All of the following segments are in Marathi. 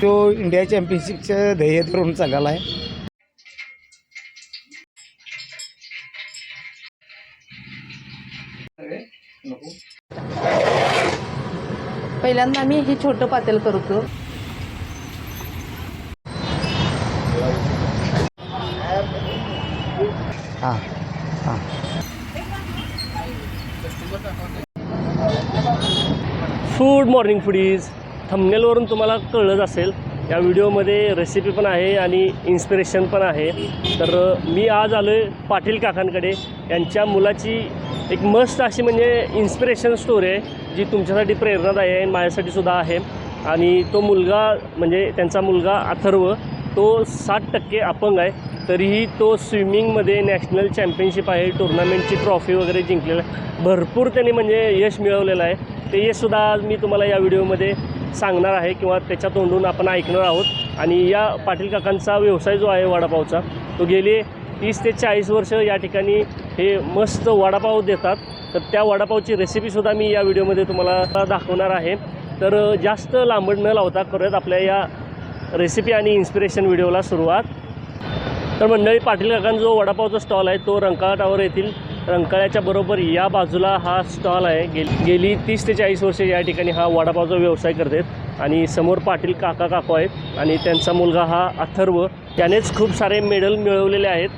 तो इंडिया चॅम्पियनशिपचं ध्येय धरून चाललेला आहे. पहिल्यांदा आम्ही हे छोटं पातेल करतो. हां हां. फूड मॉर्निंग फुडीज थंबनेलवरून तुम्हाला कळलंच असेल. या व्हिडिओमध्ये रेसिपी पण आहे आणि इन्स्पिरेशन पण आहे. तर मी आज आलो आहे पाटील काकांकडे. यांच्या मुलाची एक मस्त अशी म्हणजे इन्स्पिरेशन स्टोरी आहे जी तुमच्यासाठी प्रेरणादायी आहे आणि माझ्यासाठी सुद्धा आहे. आणि तो मुलगा म्हणजे त्यांचा मुलगा अथर्व तो साठ टक्के अपंग आहे. तरीही तो स्विमिंगमध्ये नॅशनल चॅम्पियनशिप आहे टुर्नामेंटची ट्रॉफी वगैरे जिंकलेला आहे. भरपूर त्यांनी म्हणजे यश मिळवलेलं आहे. ते यशसुद्धा आज मी तुम्हाला या व्हिडिओमध्ये सांगणार आहे किंवा त्याच्या तोंडून आपण ऐकणार आहोत. आणि या पाटील काकांचा व्यवसाय जो आहे वडापावचा तो गेले तीस ते चाळीस वर्ष या ठिकाणी हे मस्त वडापाव देतात. तर त्या वडापावची रेसिपीसुद्धा मी या व्हिडिओमध्ये तुम्हाला दाखवणार आहे. तर जास्त लांबड न लावता करूयात आपल्या या रेसिपी आणि इन्स्पिरेशन व्हिडिओला सुरुवात. तर मंडळी पाटील काकांचा जो वडापावचा स्टॉल आहे तो रंकाळा टावर येथील रंकाळ्याच्या बरोबर या बाजूला हा स्टॉल आहे. गेली गेली तीस ते चाळीस वर्षे या ठिकाणी हा वडापावचा व्यवसाय करतात. आणि समोर पाटील काका काकू आहेत आणि त्यांचा मुलगा हा अथर्व. त्यानेच खूप सारे मेडल मिळवलेले आहेत.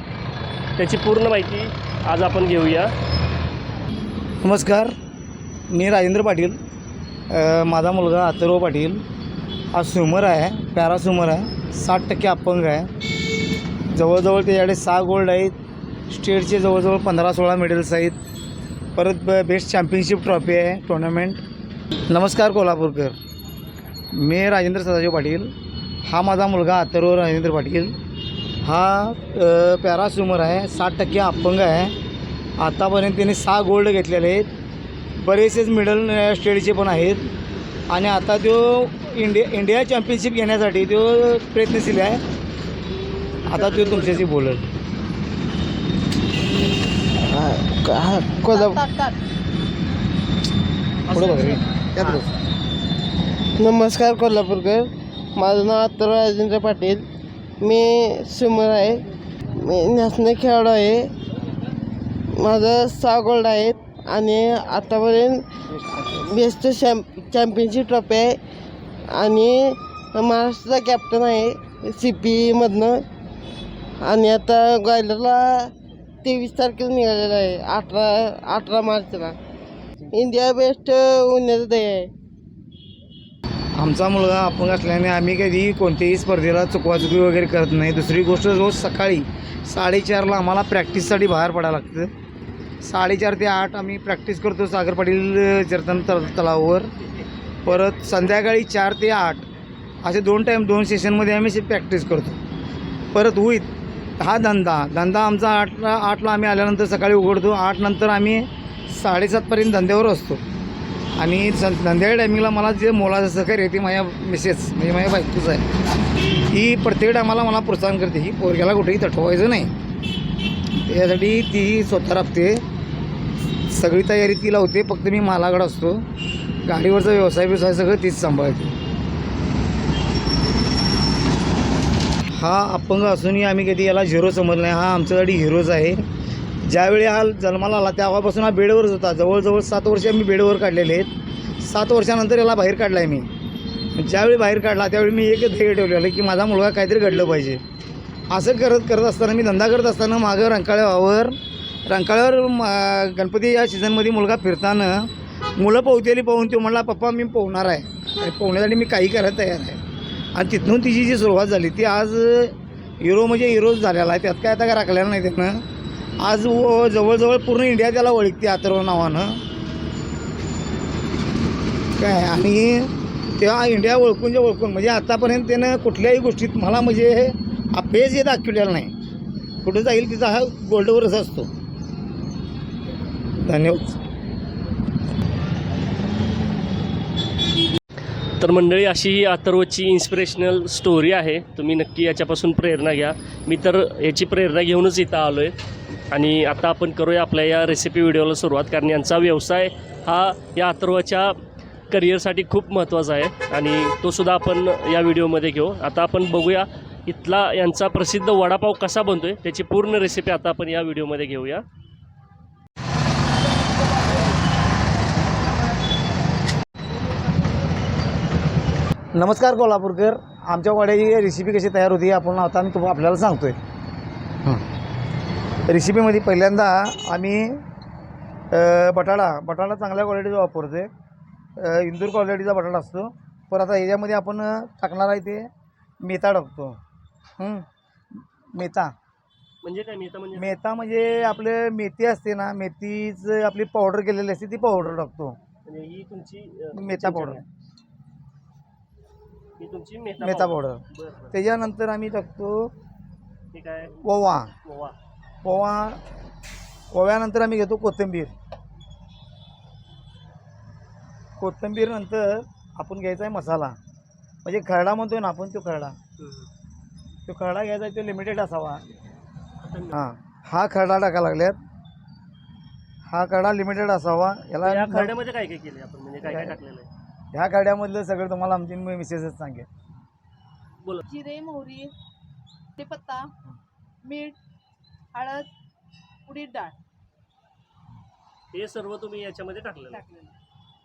त्याची पूर्ण माहिती आज आपण घेऊया. नमस्कार. मी राजेंद्र पाटील. माझा मुलगा अथर्व पाटील. हा स्विमर आहे पॅरा आहे. साठ टक्के अपंग आहे. जवळजवळ त्याच्याकडे सहा गोल्ड आहेत. स्टेटचे जवळजवळ पंधरा सोळा मेडल्स आहेत. परत ब बेस्ट चॅम्पियनशिप ट्रॉफी आहे टुर्नामेंट. नमस्कार कोल्हापूरकर. मी राजेंद्र सदाशिव पाटील. हा माझा मुलगा अथर्व राजेंद्र पाटील. हा अ, पॅरा आहे साठ टक्के अपंग आहे. आतापर्यंत त्याने सहा गोल्ड घेतलेले आहेत. बरेचसेच मिडल स्टेटचे पण आहेत. आणि आता तो इंडिया इंडिया चॅम्पियनशिप घेण्यासाठी तो प्रयत्नशील आहे. आता तो तुमच्याशी बोलेल. पुढं बघा रे. त्यात बस. नमस्कार कोल्हापूरकर. माझं नाव अत्तर राजेंद्र पाटील. मी स्विमर आहे. मी नॅशनल खेळाडू आहे. माझं सहा गोल्ड आहेत आणि आतापर्यंत बेस्ट चॅम्प चॅम्पियनशिप ट्रॉफी आहे. आणि महाराष्ट्राचा कॅप्टन आहे. सी पीमधनं आणि आता ग्वायलरला तेवीस तारखेला निघालेला आहे. अठरा अठरा मार्चला. इंडिया बेस्ट होण्याचं दय आहे. आमचा मुलगा आपण असल्याने आम्ही कधी कोणत्याही स्पर्धेला चुकवाचुकी वगैरे करत नाही. दुसरी गोष्ट रोज सकाळी साडेचारला आम्हाला प्रॅक्टिससाठी बाहेर पडायला लागतं. साडेचार ते आठ आम्ही प्रॅक्टिस करतो सागर पाटील जर्तन तल तलावावर. परत संध्याकाळी चार ते आठ असे दोन टाईम दोन सेशनमध्ये आम्ही प्रॅक्टिस करतो. परत होईत हा धंदा. धंदा आमचा आठला आठला आम्ही आल्यानंतर सकाळी उघडतो. आठ नंतर आम्ही साडेसातपर्यंत धंद्यावर असतो. आणि सं टायमिंगला मला जे मोलाचं सहकार्य आहे ती माझ्या मिसेस म्हणजे माझ्या बायकोच आहे. ही प्रत्येक टायमाला मला प्रोत्साहन करते. ही पोरग्याला कुठेही तटवायचं नाही. त्यासाठी ती स्वतः राबते. सगळी तयारी ती लावते फक्त मी मालाकडं असतो. गाडीवरचा व्यवसाय व्यवसाय सगळं तीच सांभाळते. हा अपंग असूनही आम्ही कधी याला झिरो समजलं नाही. हा आमच्यासाठी हिरोज आहे. ज्यावेळी हा जन्माला आला तेव्हापासून हा बेडवरच होता. जवळजवळ सात वर्ष आम्ही बेडवर काढलेले आहेत. सात वर्षानंतर याला बाहेर काढला आहे मी. ज्यावेळी बाहेर काढला त्यावेळी मी एक ध्येय ठेवलेलं की माझा मुलगा काहीतरी घडलं पाहिजे. असं करत करत असताना मी धंदा करत असताना मागं रंकाळ्यावर रंकाळ्यावर मा गणपती या सीझनमध्ये मुलगा फिरताना मुलं पोहतेली पाहून तो म्हणला पप्पा मी पोहणार आहे. आणि पोहण्यासाठी मी काही करायला तयार आहे. आणि तिथून तिची जी सुरुवात झाली ती आज हिरो म्हणजे हिरोज झालेला आहे. त्यात काय आता काय राखलेला नाही त्यानं. आज व जवळजवळ पूर्ण इंडिया त्याला ओळखते अथर्व नावानं. काय? आणि त्या इंडिया ओळखून जे ओळखून म्हणजे आतापर्यंत त्यानं कुठल्याही गोष्टीत मला म्हणजे अपेज हे दाखवलेलं नाही. कुठं जाईल तिचा हा गोल्डवरच असतो. धन्यवाद. तर मंडळी अशी ही अथर्वची इन्स्पिरेशनल स्टोरी आहे. तुम्ही नक्की याच्यापासून प्रेरणा घ्या. मी तर याची प्रेरणा घेऊनच इथं आलो आहे आणि आता आपण करूया आपल्या या रेसिपी व्हिडिओला सुरुवात कारण यांचा व्यवसाय हा या अथर्वाच्या करिअरसाठी खूप महत्त्वाचा आहे. आणि तो सुद्धा आपण या व्हिडिओमध्ये घेऊ. आता आपण बघूया इथला यांचा प्रसिद्ध वडापाव कसा बनतो आहे त्याची पूर्ण रेसिपी आता आपण या व्हिडिओमध्ये घेऊया. नमस्कार कोल्हापूरकर. आमच्या वड्याची रेसिपी कशी तयार होती आपण आता आम्ही तुम्हाला आपल्याला सांगतोय. रेसिपीमध्ये पहिल्यांदा आम्ही बटाटा बटाटा चांगल्या क्वालिटीचा वापरतोय. अ, इंदूर क्वालिटीचा बटाटा असतो. पण आता ह्याच्यामध्ये आपण टाकणार आहे ते मेथा टाकतो. मेथा म्हणजे काय मी म्हणजे? मेथा म्हणजे आपलं मेथी असते ना मेथीचं आपली पावडर केलेली असते ती पावडर टाकतो. म्हणजे ही तुमची मेथा पावडर ही तुमची मेथा मेथा पावडर बरं त्याच्यानंतर आम्ही टाकतो ठीक आहे ओवा. ओवा. ओवा. ओव्यानंतर आम्ही घेतो कोथिंबीर. कोथिंबीर नंतर आपण घ्यायचा आहे मसाला. म्हणजे खरडा म्हणतो ना आपण तो खरडा. तो खरडा घ्यायचा आहे तो लिमिटेड असावा. हां. हा खरडा टाका लागल्यात. हा खरडा लिमिटेड असावा. या याला खरड्यामध्ये काय काय केले आपण? म्हणजे काय काय? टाकलेलं आहे? ह्या खरड्यामधलं सगळं तुम्हाला आमची मिसेसच सांगेल बोला. जिरे मोहरी ते पत्ता मीठ हळद उडीद डाळ. हे सर्व तुम्ही याच्यामध्ये टाकलेलं आहे. टाकलेलं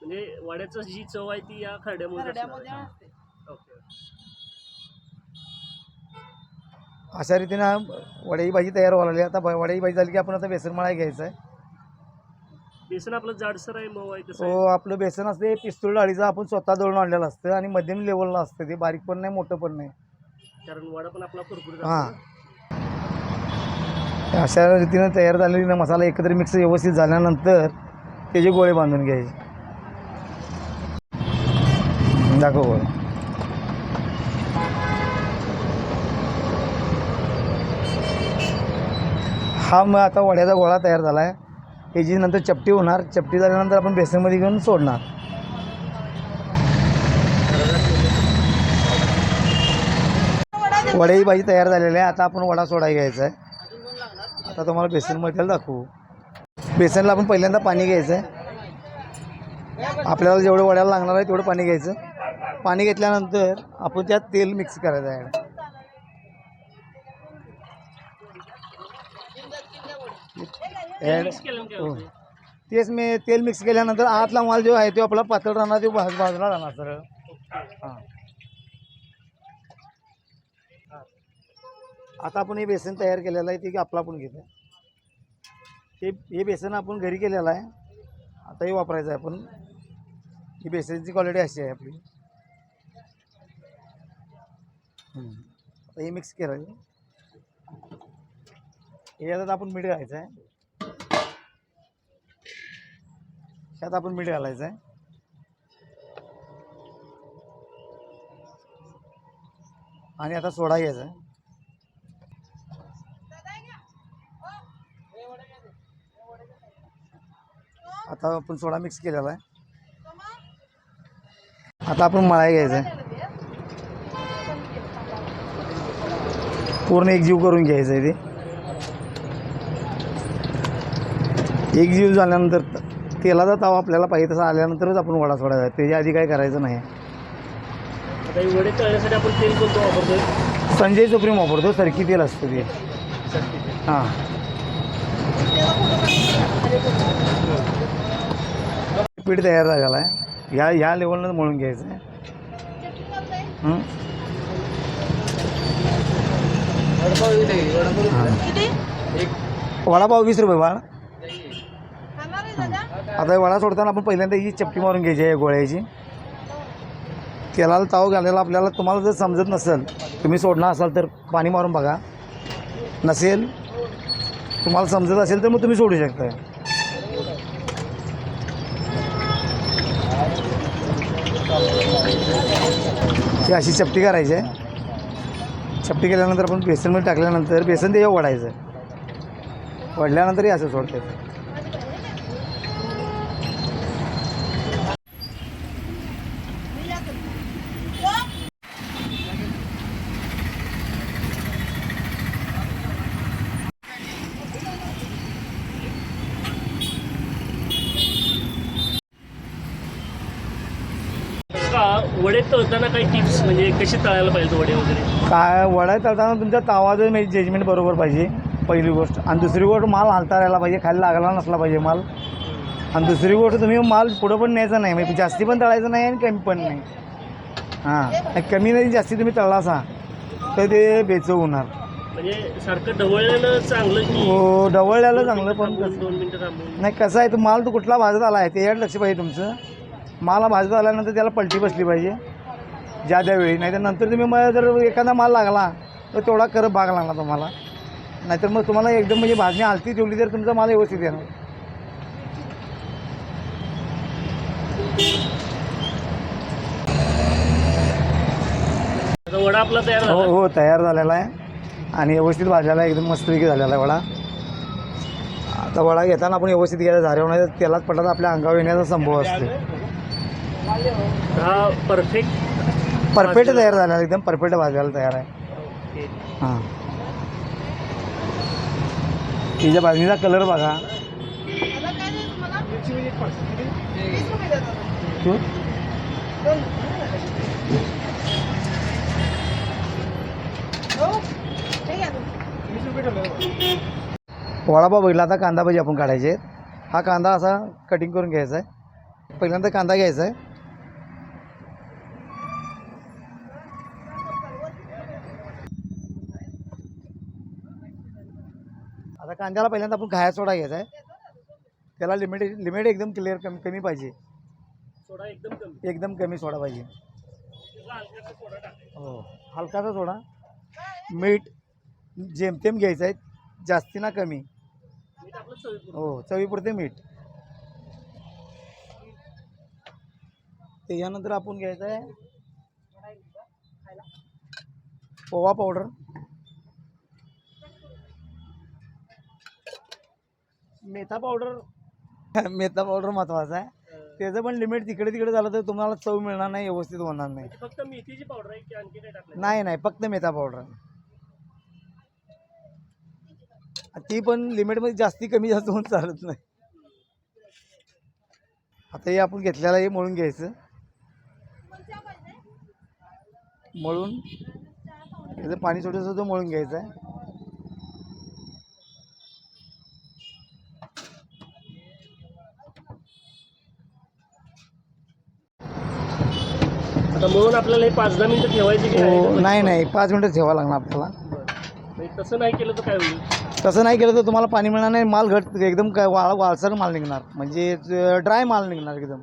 म्हणजे वाड्याचं जी चव आहे ती या खरड्यामध्ये असते. ओके. अशा रीतीनं वड्याची भाजी तयार व्हायला लागली. आता वड्याची भाजी झाली की आपण आता बेसन मळा घ्यायचं आहे. बेसन आपलं जाडसर आहे मऊ आहे कसं तो आपलं बेसन असते पिस्तूल डाळीचं आपण स्वतः दळून आणलेलं असतं आणि मध्यम लेवलला असतं. ते बारीक पण नाही मोठं पण नाही. कारण वडा पण आपला कुरकुरीत हां. अशा रीतीनं तयार झालेली ना मसाला एकत्र मिक्स व्यवस्थित झाल्यानंतर त्याचे गोळे बांधून घ्यायचे. दाखव गोळे. हा मग आता वड्याचा गोळा तयार झाला आहे याची नंतर चपटी होणार चपटी झाल्यानंतर आपण बेसनमध्ये घेऊन सोडणार. वड्याची भाजी तयार झालेली आहे. आता आपण वडा सोडा घ्यायचा आहे. आता तुम्हाला बेसनमध्ये दाखवू. बेसनला आपण पहिल्यांदा पाणी घ्यायचं आहे. आपल्याला जेवढं वड्याला लागणार आहे तेवढं पाणी घ्यायचं. पाणी घेतल्यानंतर आपण त्यात तेल मिक्स करायचं आहे. मिक्स केलं हो. तेच मी तेल मिक्स केल्यानंतर आतला माल जो आहे तो आपला पातळ राहणार तो भाज भाजला राहणार सरळ हां. आता आपण हे बेसन तयार केलेलं आहे ते आपला आपण घेतो हे हे बेसन आपण घरी केलेलं आहे. आता हे वापरायचं आहे आपण. ही बेसनची क्वालिटी अशी आहे आपली. हम्म. आता हे मिक्स करायचं याच्यात आपण मीठ घालायचं आहे. त्यात आपण मीठ घालायचं आहे आणि आता सोडा घ्यायचा आहे आता आपण सोडा मिक्स केलेला आहे. आता आपण मळाई घ्यायचं आहे पूर्ण एकजीव करून घ्यायचं आहे ते. एकजीव झाल्यानंतर तेलाचा तावा आपल्याला पाहिजे तसा आल्यानंतरच आपण वडा सोडायचा त्याच्या आधी काय करायचं नाही. आता हे वडे तळण्यासाठी आपण तेल कोणतं वापरतोय? संजय सुप्रीम वापरतो सरकी तेल असतं ते. हां. पीठ तयार झालेला आहे. ह्या ह्या लेवलनं मळून घ्यायचं आहे. हं? हां. वडापाव वीस रुपये बाळ. आता वडा सोडताना आपण पहिल्यांदा ही चपटी मारून घ्यायची आहे गोळ्याची. तेलाला ताव घालायला आपल्याला तुम्हाला जर समजत नसेल तुम्ही सोडणार असाल तर पाणी मारून बघा. नसेल तुम्हाला समजत असेल तर मग तुम्ही सोडू शकता ही अशी चपटी करायची आहे. चपटी केल्यानंतर आपण बेसनमध्ये टाकल्यानंतर बेसन ते वडायचं वडल्यानंतरही असं सोडतं वडे तळताना काही टिप्स म्हणजे कशी तळायला पाहिजे वडे वगैरे? काय वडा तळताना तुमचा तावाचं म्हणजे जजमेंट बरोबर पाहिजे पहिली गोष्ट. आणि दुसरी गोष्ट माल हालता राहायला पाहिजे खाली लागला नसला पाहिजे माल. आणि दुसरी गोष्ट तुम्ही माल पुढं पण न्यायचा नाही म्हणजे जास्ती पण तळायचं नाही आणि कमी पण नाही. हां कमी नाही जास्ती तुम्ही तळला असा तर ते बेचव होणार. म्हणजे सारखं ढवळलेलं चांगलं हो डवळल्याला चांगलं पण थांबून कसं? दोन मिनिटं थांबून. नाही कसं आहे तो माल तो कुठला भाजत आला आहे त्याच्याकडे लक्ष पाहिजे तुमचं. माल भाजत आल्यानंतर त्याला पलटी बसली पाहिजे. ज्या त्या वेळी. नाही तर नंतर तुम्ही मग जर एखादा माल लागला तर तेवढा करत भाग लागला तुम्हाला. नाहीतर मग तुम्हाला एकदम म्हणजे भाजणी आलती ठेवली तर तुमचा माल व्यवस्थित येणार. वडा आपला तयार हो हो तयार झालेला आहे. आणि व्यवस्थित भाजलेला आहे एकदम मस्तपैकी झालेला आहे वडा. आता वडा घेताना आपण व्यवस्थित नाही तर तेलात पडला तर आपल्या अंगावर येण्याचा संभव असतो हा परफेक्ट परफेक्ट तयार झालेला आहे, एकदम परफेक्ट भाजायला तयार आहे. हां. तिच्या भाजणीचा कलर बघा. तू? वडापाव बघितला आता कांदा भाजी आपण काढायचे. हा कांदा असा कटिंग करून घ्यायचा आहे. पहिल्यांदा कांदा घ्यायचा आहे. कांद्याला पहिल्यांदा आपण खाया सोडा घ्यायचा आहे. त्याला लिमिट लिमिट एकदम क्लिअर कमी कमी पाहिजे. सोडा एकदम कमी. एकदम कमी सोडा पाहिजे. हो हलकाचा सोडा. मीठ जेमतेम घ्यायचं आहे. जास्ती ना कमी. हो चवीपुरते मीठ. त्याच्यानंतर आपण घ्यायचं आहे. पोहा पावडर. मेथा पावडर मेथा पावडर महत्त्वाचा आहे. त्याचं पण लिमिट तिकडे तिकडे झालं तर तुम्हाला चव मिळणार नाही व्यवस्थित होणार नाही. म्हणजे फक्त मेथीची पावडर आहे की आणखी काय टाकलं नाही नाही फक्त मेथा पावडर ती पण लिमिटमध्ये जास्ती कमी जास्त होऊन चालत नाही. आता हे आपण घेतलेलं हे मळून घ्यायचं. मळून त्याचं पाणी सोडायचं तो मळून घ्यायचं आहे. आता म्हणून आपल्याला हे पाच दहा मिनिटं ठेवायचे की हो नाही नाही. नाही पाच मिनटं ठेवावं लागणार आपल्याला. म्हणजे तसं नाही केलं तर काय होईल? तसं नाही केलं तर तुम्हाला पाणी मिळणार नाही. माल घट एकदम काय वाळ वाळसर माल निघणार. म्हणजे ड्राय माल निघणार एकदम.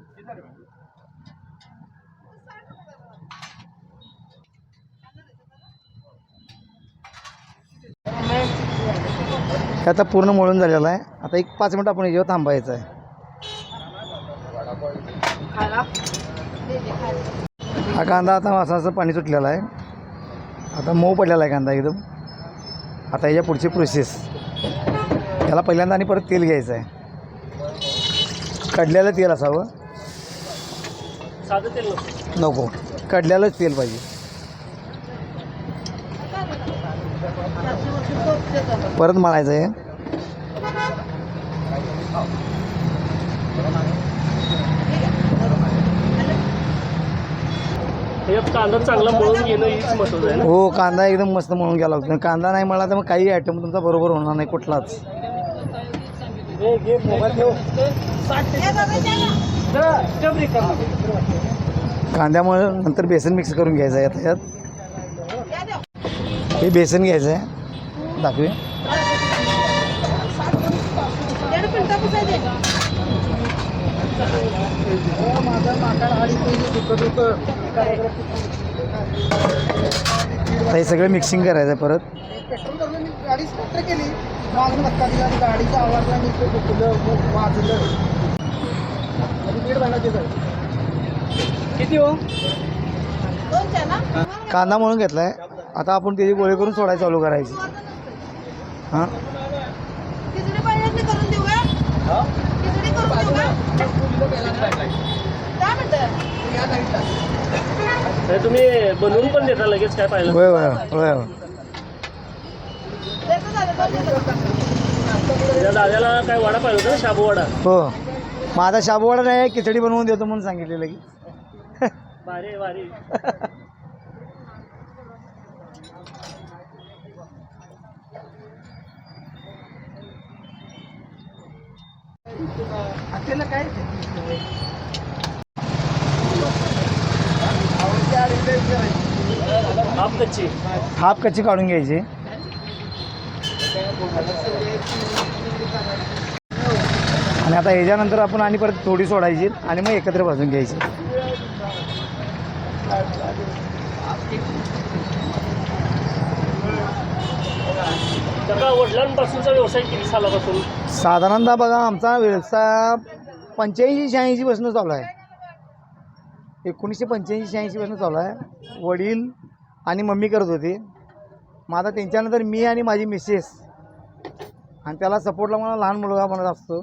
हे आता पूर्ण मळून झालेलं आहे. आता एक पाच मिनटं आपण याच्यावर थांबायचं आहे. हा कांदा आता असं असं पाणी सुटलेला आहे. आता मऊ पडलेला आहे कांदा एकदम. आता याच्या पुढची प्रोसेस याला पहिल्यांदा आणि परत तेल घ्यायचं आहे. कडलेलं तेल असावं. साधं तेल नको. नको. कडलेलंच तेल पाहिजे. परत मळायचं आहे. हे कांदा चांगला मळून घेणं हीच महत्वाचं आहे ना? हो कांदा एकदम मस्त मळून घ्यावा लागतो कांदा नाही मळला तर मग काही आयटम तुमचा बरोबर होणार नाही कुठलाच. कांद्यामुळे नंतर बेसन मिक्स करून घ्यायचं आहे आता यात. हे बेसन घ्यायचं आहे. दाखवे. हे सगळं मिक्सिंग करायचं परत. गाडी स्पष्ट केली मागून धक्का दिला आणि गाडीचा आवाज आणि ते दुखलं, वाजलं आणि दीड महिना ते झालं. किती हो? कांदा म्हणून घेतला आहे आता आपण त्याची गोळे करून सोडायला चालू करायची. हां खिचडी पाहिजे करून देऊ का खिचडी करून देऊ का काय म्हणतं नाही तुम्ही बनवून पण देता लगेच काय पाहिलं होय होय होय. होय दाद्याला काय वडा पाहिजे होता ना शाबू वडा? हो. माझा शाबूवाडा नाही खिचडी बनवून देतो म्हणून सांगितलेलं की भारी भारी. हाफ कच्ची. हाफ कच्ची काढून घ्यायची. आणि आता ह्याच्यानंतर आपण आणि परत थोडी सोडायची आणि मग एकत्र भाजून घ्यायची. काका वडिलांपासूनचा व्यवसाय किती सालापासून? साधारणतः बघा आमचा व्यवसाय पंच्याऐंशी शहाऐंशी पासून चालू आहे. एकोणीसशे पंच्याऐंशी शहाऐंशी पासून चालू आहे. वडील आणि मम्मी करत होते. मग आता त्यांच्यानंतर मी आणि माझी मिसेस आणि त्याला सपोर्टला मला लहान मुलगा म्हणत असतो.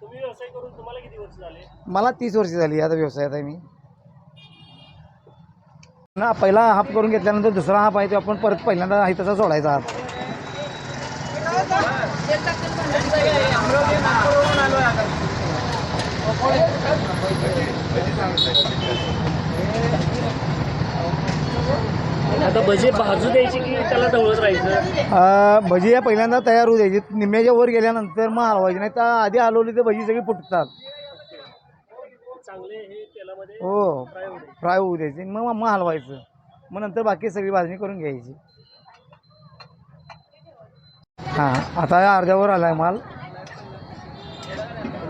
तुम्ही व्यवसाय करून तुम्हाला किती वर्ष झाले? मला तीस वर्ष झाली आता व्यवसायात आहे मी. ना पहिला हाफ करून घेतल्यानंतर दुसरा हाफ आहे तो आपण परत पहिल्यांदा आहे तसा सोडायचा. हाफ आता भजी भाजू द्यायची की त्याला ढवळत राहायचं? अं, भजी या पहिल्यांदा तयार होऊ द्यायची. निम्म्याच्या वर गेल्यानंतर मग हलवायची. नाही तर आधी हलवली तर भजी सगळी फुटतात. चांगले हे तेलामध्ये हो फ्राय होऊ द्यायची. मग मग हलवायचं. मग नंतर बाकी सगळी भाजणी करून घ्यायची. हां आता या अर्ध्यावर आला आहे माल.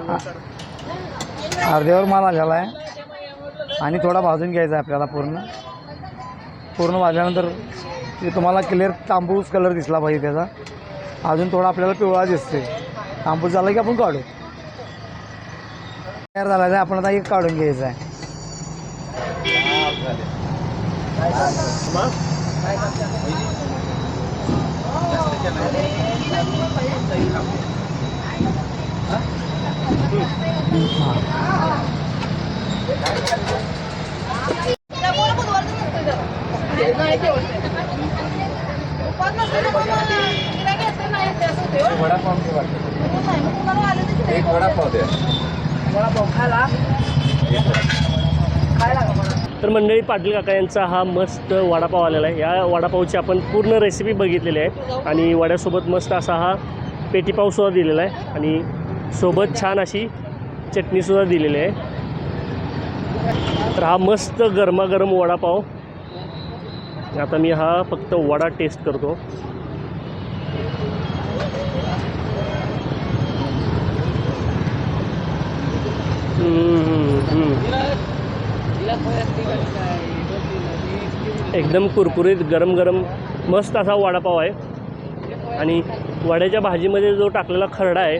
आ- अर्ध्यावर माल आलेला आहे आणि थोडा भाजून घ्यायचा आहे आपल्याला पूर्ण. पूर्ण भाजल्यानंतर तुम्हाला क्लिअर तांबूस कलर दिसला पाहिजे त्याचा. अजून थोडा आपल्याला पिवळा दिसते तांबूस झाला की आपण काढू. तयार झाला आहे. आपण आता एक काढून घ्यायचा आहे. हां. तर मंडळी पाटील काका यांचा हा मस्त वडापाव आलेला आहे. या वडापावची आपण पूर्ण रेसिपी बघितलेली आहे. आणि वड्यासोबत मस्त असा हा पेटीपावसुद्धा दिलेला आहे. आणि सोबत छान अशी चटणीसुद्धा दिलेली आहे. तर हा मस्त गरमागरम वडापाव. आता मी हा फक्त वडा टेस्ट करतो. एकदम कुरकुरीत गरम गरम मस्त असा वडापाव आहे. आणि वड्याच्या भाजीमध्ये जो टाकलेला खरडा आहे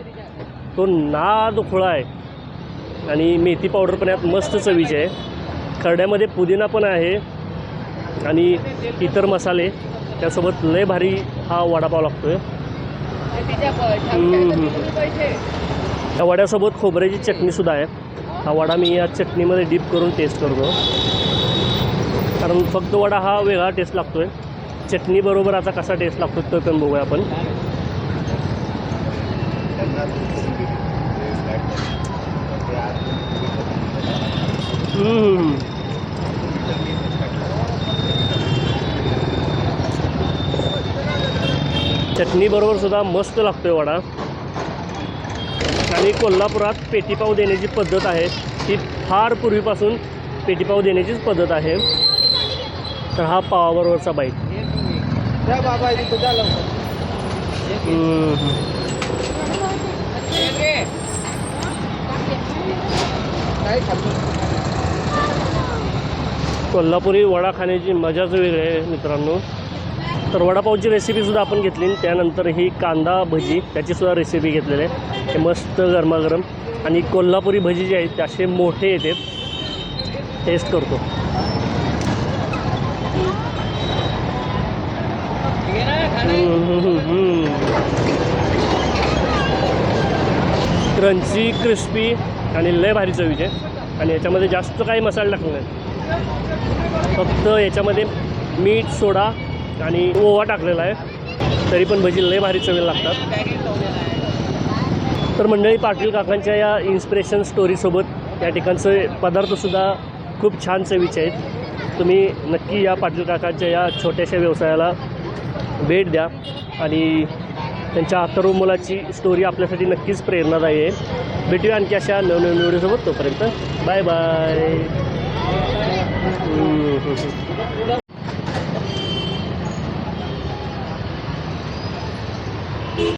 तो नाद खुळा आहे. आणि मेथी पावडर पण यात मस्त चवीची आहे. खरड्यामध्ये पुदिना पण आहे आणि इतर मसाले. त्यासोबत लय भारी हा वडापाव लागतो आहे या वड्यासोबत खोबऱ्याची चटणीसुद्धा आहे. हा वडा मी या चटणीमध्ये डीप करून टेस्ट करतो. कारण फक्त वडा हा वेगळा टेस्ट लागतो आहे चटणीबरोबर आता कसा टेस्ट लागतो तो पण बघूया आपण. चटणीबरोबर सुद्धा मस्त लागतोय वडा. आणि कोल्हापुरात पेटीपाव देण्याची पद्धत आहे. ती फार पूर्वीपासून पेटीपाव देण्याचीच पद्धत आहे. तर हा पावाबरोबरचा बाईट हम्म. कोल्हापुरी वडा खाण्याची मजाच वेगळी आहे मित्रांनो. तर वडापावची रेसिपीसुद्धा आपण घेतली. त्यानंतर ही कांदा भजी त्याचीसुद्धा रेसिपी घेतलेली आहे. हे मस्त गरमागरम आणि कोल्हापुरी भजी जे आहेत ते असे मोठे येते. टेस्ट करतो. क्रंची क्रिस्पी आणि लय भारी चवीचे आणि याच्यामध्ये जास्त काही मसाला टाकला नाहीत फक्त याच्यामध्ये मीठ सोडा आणि ओवा टाकलेला आहे. तरी पण भजी लय भारी चवेल लागतात. तर मंडळी पाटील काकांच्या या इन्स्पिरेशन स्टोरीसोबत या ठिकाणचे पदार्थसुद्धा खूप छान चवीचे आहेत. तुम्ही नक्की या पाटील काकांच्या या छोट्याशा व्यवसायाला भेट द्या आणि त्यांच्या अथर्व मुलाची स्टोरी आपल्यासाठी नक्कीच प्रेरणादायी आहे. भेटूया आणखी अशा नवनवीन व्हिडिओसोबत तोपर्यंत बाय बाय 嗯好吃